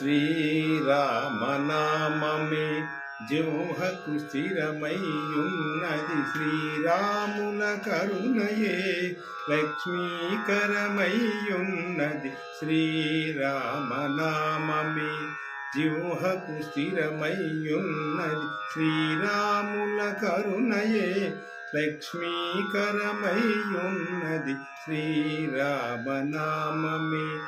శ్రీరామనామమే జోహకు స్థిరమయ్యున్నది. శ్రీరాముల కరుణయే లక్ష్మీకరమయ్యున్నది. శ్రీరామనామమే జిహ్వకు స్థిరమయ్యున్నది. శ్రీరాముల కరుణయే లక్ష్మీకరమయ్యున్నది. శ్రీరామనామమే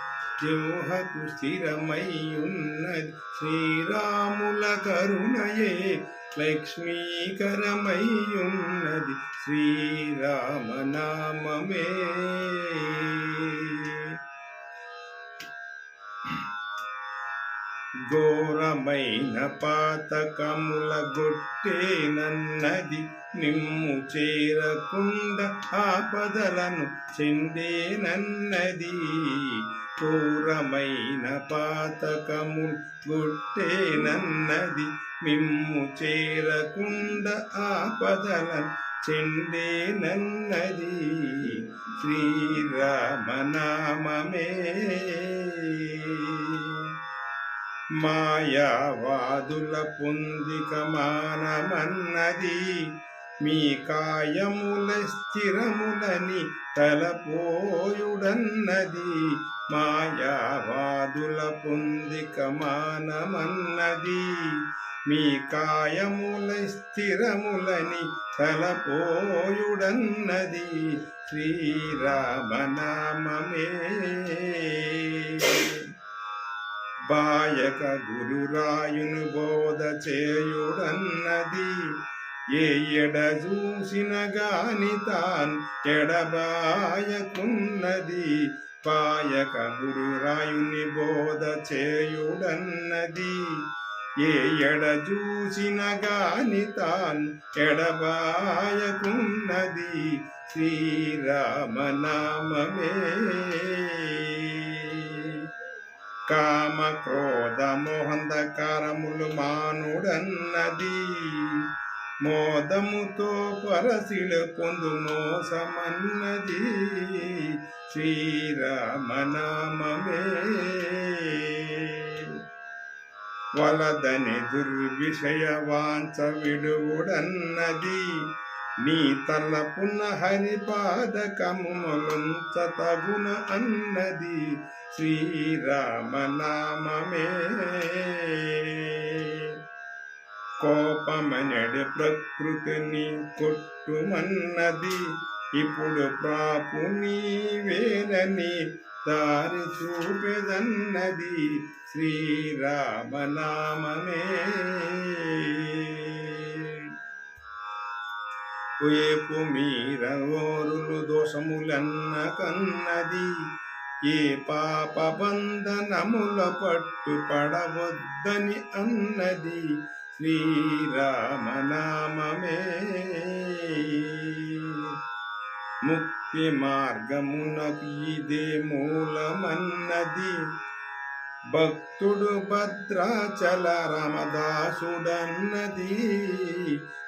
జిహ్వకు స్థిరమయ్యున్నది శ్రీరాముల కరుణయే లక్ష్మీకరమయ్యున్నది శ్రీరామనామమే. ఘోరమైన పాతకముల గొట్టే నన్నది. నిమ్ము చేరకుండ ఆపదలను చెందేనన్నది ఘోరమైన పాతకము గొట్టేనన్నది మిమ్ము చేరకుండ ఆపదలను చెందేనన్నది శ్రీరామనామమే. మాయావాదుల పొందిక మానమన్నది మీ కాయముల స్థిరములని తలపోయుడన్నది మాయావాదుల పొందిక మానమన్నది. మీ కాయముల స్థిరములని తలపోయుడన్నది శ్రీరామనామమే. బాయక గురురాయును బోధ చేయుడన్నది ఏ ఎడ చూసిన గాని తాన్ ఎడబాయకున్నది పాయక గురురాయుని బోధ చేయుడన్నది. ఏ ఎడ చూసిన గాని తాన్ ఎడబాయకున్నది శ్రీరామనామమే. కామ క్రోధ మోహంధకారములు మానుడన్నది. మోదముతో పరసిలు పొందు మోసమన్నది శ్రీరామనామే వలదని దుర్విషయ వాంచ విడువుడన్నది. నీ తలపున హరిపాదకములంచ తగున అన్నది. శ్రీరామనామే కోపమనడి ప్రకృతిని కొట్టుమన్నది. ఇప్పుడు ప్రాపు నీవేనని దారి చూపెదన్నది. శ్రీరామనామమే. వేపు మీర ఓరులు దోషములన్న కన్నది. ఏ పాప బంధనముల పట్టు పడవద్దని అన్నది. శ్రీరామనామమే. ముక్తి మార్గమునకు ఇదే మూలమన్నది. భక్తుడు భద్రాచల రామదాసుడన్నది.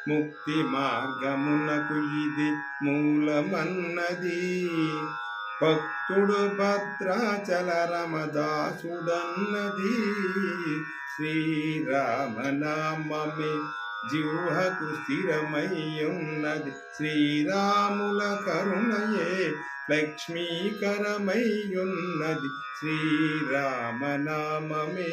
ముక్తి మార్గమునకు ఇది మూలమన్నది. భక్తుడు భద్రాచల రమదాసుడన్నది. శ్రీరామనామమే జిహ్వకు స్థిరమయ్యున్నది. శ్రీరాముల కరుణయే లక్ష్మీకరమయ్యున్నది. శ్రీరామనామమే.